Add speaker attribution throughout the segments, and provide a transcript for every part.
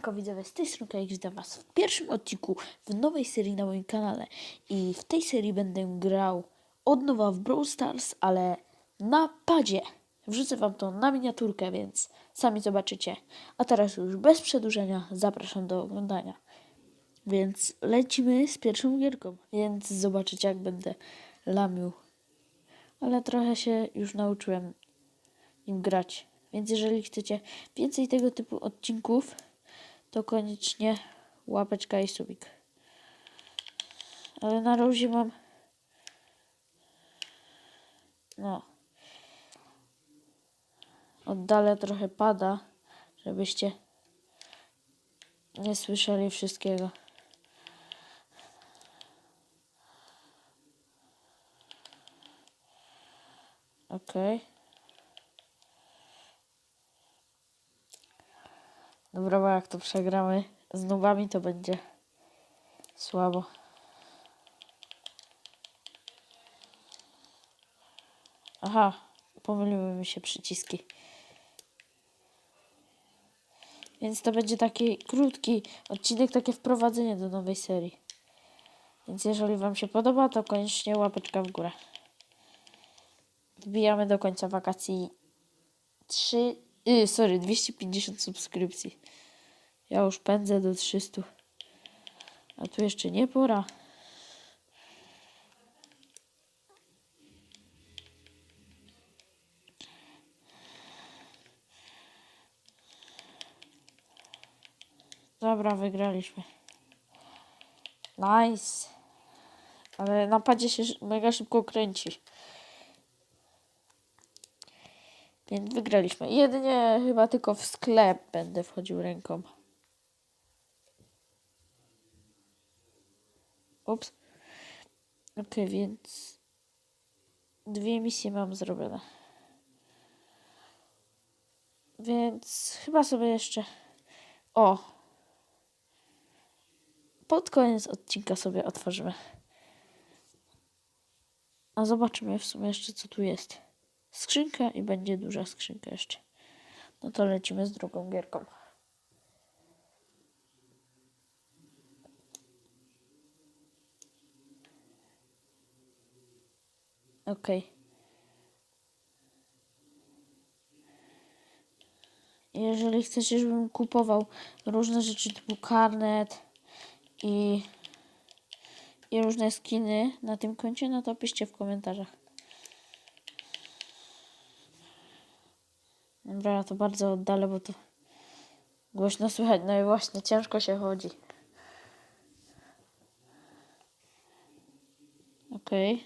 Speaker 1: Siemanko widzowie, z tej strony witam was w pierwszym odcinku w nowej serii na moim kanale i w tej serii będę grał od nowa w Brawl Stars, ale na padzie. Wrzucę wam to na miniaturkę, więc sami zobaczycie. A teraz już bez przedłużenia zapraszam do oglądania. Więc lecimy z pierwszą gierką, więc zobaczycie jak będę lamił. Ale trochę się już nauczyłem nim grać. Więc jeżeli chcecie więcej tego typu odcinków, to koniecznie łapeczka i subik. Ale na razie mam. No. Oddalę trochę pada, żebyście nie słyszeli wszystkiego. Okej. Dobra, bo jak to przegramy z nubami, to będzie słabo. Aha, pomyliły mi się przyciski. Więc to będzie taki krótki odcinek, takie wprowadzenie do nowej serii. Więc jeżeli Wam się podoba, to koniecznie łapeczka w górę. Wbijamy do końca wakacji 3, yy, sorry, 250 subskrypcji. Ja już pędzę do 300. A tu jeszcze nie pora. Dobra, wygraliśmy. Nice. Ale na padzie się mega szybko kręci. Więc wygraliśmy. Jedynie chyba tylko w sklep będę wchodził ręką. Ups. Ok, więc dwie misje mam zrobione. Więc chyba sobie jeszcze. O! Pod koniec odcinka sobie otworzymy. A zobaczymy w sumie jeszcze, co tu jest. Skrzynka i będzie duża skrzynka jeszcze. No to lecimy z drugą gierką. Okej. Jeżeli chcecie, żebym kupował różne rzeczy typu karnet i, i różne skiny na tym koncie, no to piszcie w komentarzach. Dobra, to bardzo oddalę, bo to głośno słychać. No i właśnie, ciężko się chodzi. Okej.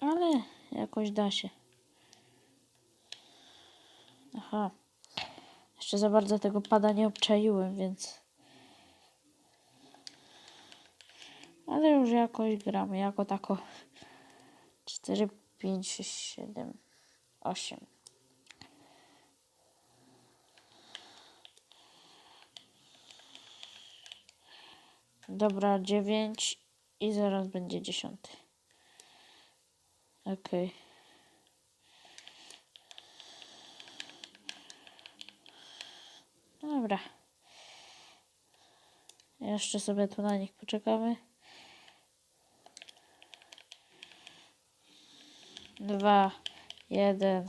Speaker 1: Ale jakoś da się. Aha. Jeszcze za bardzo tego pada nie obczaiłem, więc... Ale już jakoś gramy, jako tako. 4, 5, 6, 7, 8. Dobra, 9 i zaraz będzie 10. Okej. Dobra. Jeszcze sobie tu na nich poczekamy. Dwa, jeden.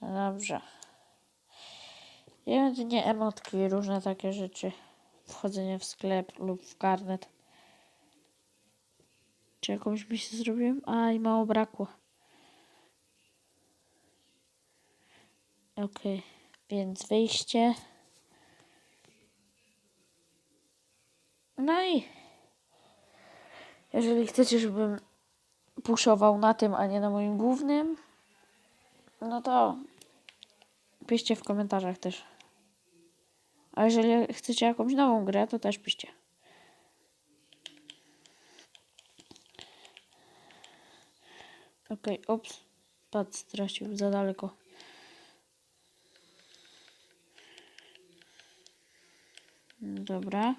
Speaker 1: No dobrze. Jedynie emotki różne takie rzeczy. Wchodzenie w sklep lub w karnet. Czy jakąś misję zrobiłem? A i mało brakło. Okej, więc wyjście. No i jeżeli chcecie, żebym puszował na tym, a nie na moim głównym, no to piszcie w komentarzach też. A jeżeli chcecie jakąś nową grę, to też piszcie. Okej, ops, pad stracił za daleko. Dobra.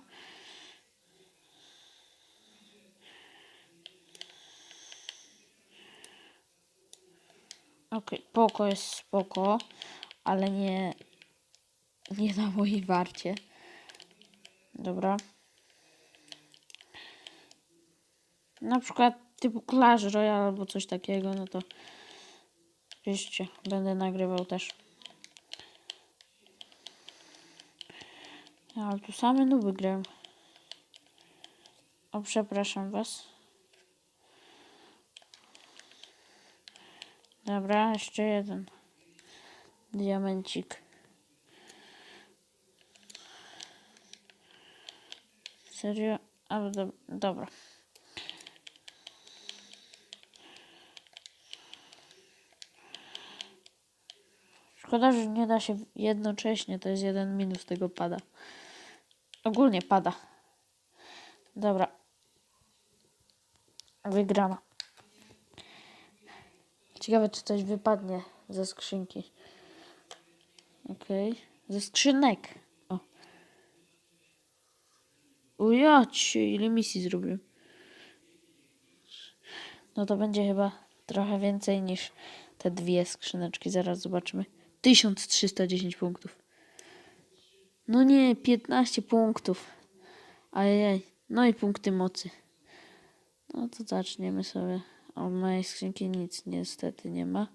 Speaker 1: Okej, poko jest spoko, ale nie, nie na mojej warcie. Dobra. Na przykład typu Clash Royale albo coś takiego, no to oczywiście będę nagrywał też. Ale tu same nuby gram. O, przepraszam was. Dobra, jeszcze jeden. Diamencik. Serio? Ale do, dobra. Szkoda, że nie da się jednocześnie. To jest jeden minus tego pada. Ogólnie pada. Dobra. Wygrana. Ciekawe, czy coś wypadnie ze skrzynki. Okej. Ze skrzynek. O. Ujacie, ile misji zrobiłem. No to będzie chyba trochę więcej niż te dwie skrzyneczki. Zaraz zobaczymy. 1310 punktów. No nie, 15 punktów. Ajej. No i punkty mocy. No to zaczniemy sobie. O mojej skrzynki nic niestety nie ma.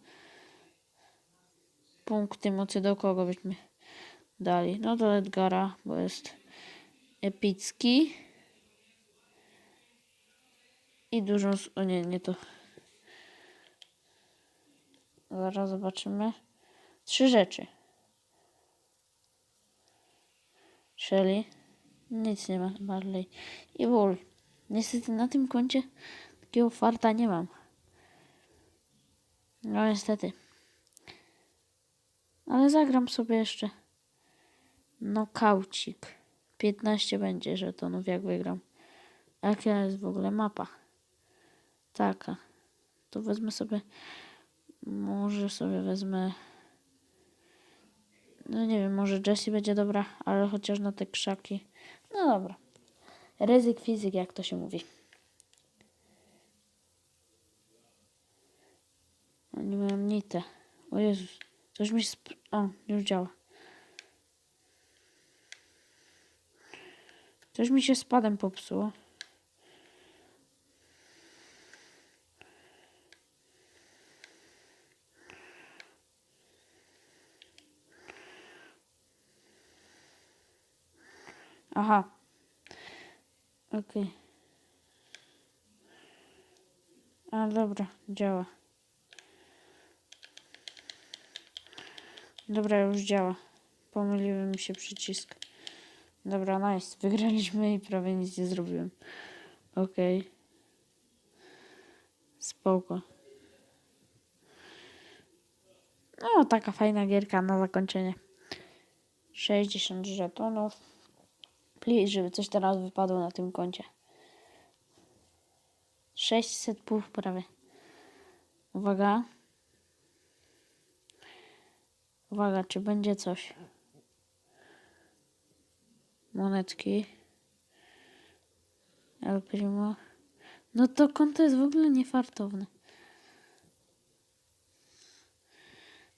Speaker 1: Punkty mocy do kogo byśmy dali? No do Edgara, bo jest epicki. I dużo... s- O nie, nie to. Zaraz zobaczymy. Trzy rzeczy. Shelly. Nic nie ma. Marley. I Wool. Niestety na tym koncie takiego farta nie mam. No niestety. Ale zagram sobie jeszcze. Nokaucik. 15 będzie żetonów jak wygram. Jaka jest w ogóle mapa? Taka. To wezmę sobie... Może sobie wezmę... No nie wiem, może Jessie będzie dobra, ale chociaż na te krzaki. No dobra. Ryzyk fizyk, jak to się mówi. Nie miałem nitę. O Jezus. Coś mi... Sp- o, już działa. Coś mi się spadem popsuło. Aha. Okej. A dobra, działa. Dobra, już działa. Pomyliły mi się przycisk. Dobra, nice. Wygraliśmy i prawie nic nie zrobiłem. Okej. Spoko. No, taka fajna gierka na zakończenie. 60 żetonów. Please, żeby coś teraz wypadło na tym koncie. 600 pów prawie. Uwaga. Uwaga, czy będzie coś? Monetki. El Primo. No to konto jest w ogóle niefartowne.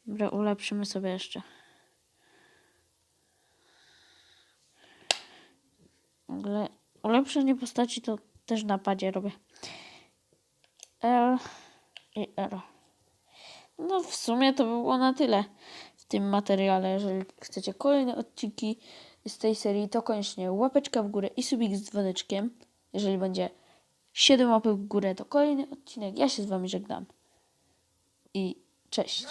Speaker 1: Dobra, ulepszymy sobie jeszcze. W ogóle ulepszenie postaci to też na padzie robię. L i R. No w sumie to by było na tyle tym materiale. Jeżeli chcecie kolejne odcinki z tej serii, to koniecznie łapeczka w górę i subik z dzwoneczkiem. Jeżeli będzie 7 łapek w górę, to kolejny odcinek. Ja się z wami żegnam. I cześć.